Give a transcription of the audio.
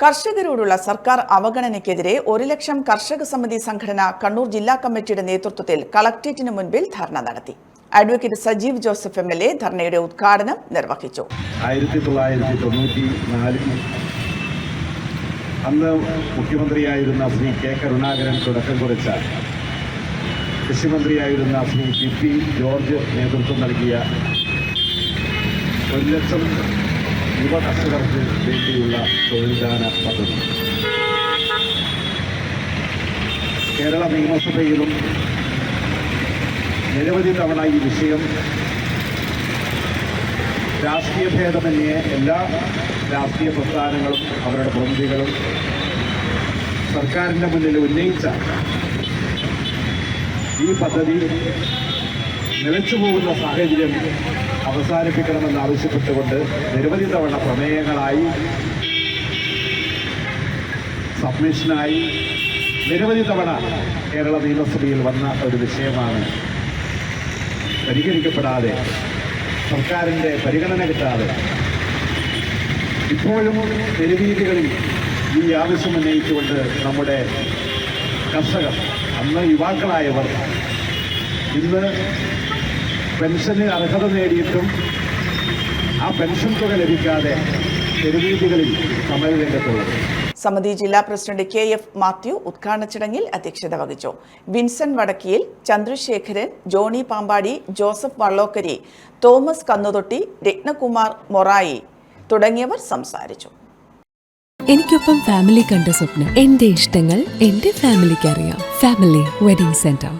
കർഷകരോടുള്ള സർക്കാർ അവഗണനയ്ക്കെതിരെ ഒരു ലക്ഷം കർഷക സമിതി സംഘടന കണ്ണൂർ ജില്ലാ കമ്മിറ്റിയുടെ നേതൃത്വത്തിൽ കളക്ട്രേറ്റിന് മുൻപിൽ ധർണ നടത്തി. Advocate Sajeev Joseph M L A ധർണയുടെ ഉദ്ഘാടനം നിർവഹിച്ചു. ആയിരത്തി തൊള്ളായിരത്തി തൊണ്ണൂറ്റി നാലിൽ അന്ന് മുഖ്യമന്ത്രിയായിരുന്ന ശ്രീ കെ കരുണാകരൻ തുടക്കം കുറിച്ച കൃഷിമന്ത്രിയായിരുന്ന ശ്രീ പി പി ജോർജ് നേതൃത്വം നൽകിയ ഒരു ലക്ഷം യുവ കർഷകർക്ക് വേണ്ടിയുള്ള തൊഴിൽദാന പദ്ധതി. കേരള നിയമസഭയിലും നിരവധി തവണ ഈ വിഷയം രാഷ്ട്രീയ ഭേദമന്യേ എല്ലാ രാഷ്ട്രീയ പ്രസ്ഥാനങ്ങളും അവരുടെ പ്രതിനിധികളും സർക്കാരിന്റെ മുന്നിൽ ഉന്നയിച്ച ഈ പദ്ധതി നിലച്ചു പോകുന്ന സാഹചര്യം അവസാനിപ്പിക്കണമെന്നാവശ്യപ്പെട്ടുകൊണ്ട് നിരവധി തവണ പ്രമേയങ്ങളായി സബ്മിഷനായി നിരവധി തവണ കേരള നിയമസഭയിൽ വന്ന ഒരു വിഷയമാണ് പരിഹരിക്കപ്പെടാതെ സർക്കാരിന്റെ പരിഗണന കിട്ടാതെ. ഇപ്പോഴും തെരുവീതികളിൽ ഈ ആവശ്യം ഉന്നയിച്ചുകൊണ്ട് നമ്മുടെ കർഷകർ അന്ന് യുവാക്കളായവർ ഇന്ന് പെൻഷന് അർഹത നേടിയിട്ടും ആ പെൻഷൻ തുക ലഭിക്കാതെ തെരുവീതികളിൽ സമരരംഗത്തുള്ളത് സമിതി ജില്ലാ പ്രസിഡന്റ് കെ എഫ് മാത്യു ഉദ്ഘാടന ചടങ്ങിൽ അധ്യക്ഷത വഹിച്ചു. Vinson Vadakkiyil Chandrasekharan Johnny Pampady Joseph Vallokkari Thomas Kannuthotti Ratnakumar Morayi തുടങ്ങിയവർ സംസാരിച്ചു. എനിക്കൊപ്പം ഫാമിലി കണ്ട സ്വപ്നം. എന്റെ ഇഷ്ടങ്ങൾ എന്റെ ഫാമിലിക്ക് അറിയാം. Family wedding centre.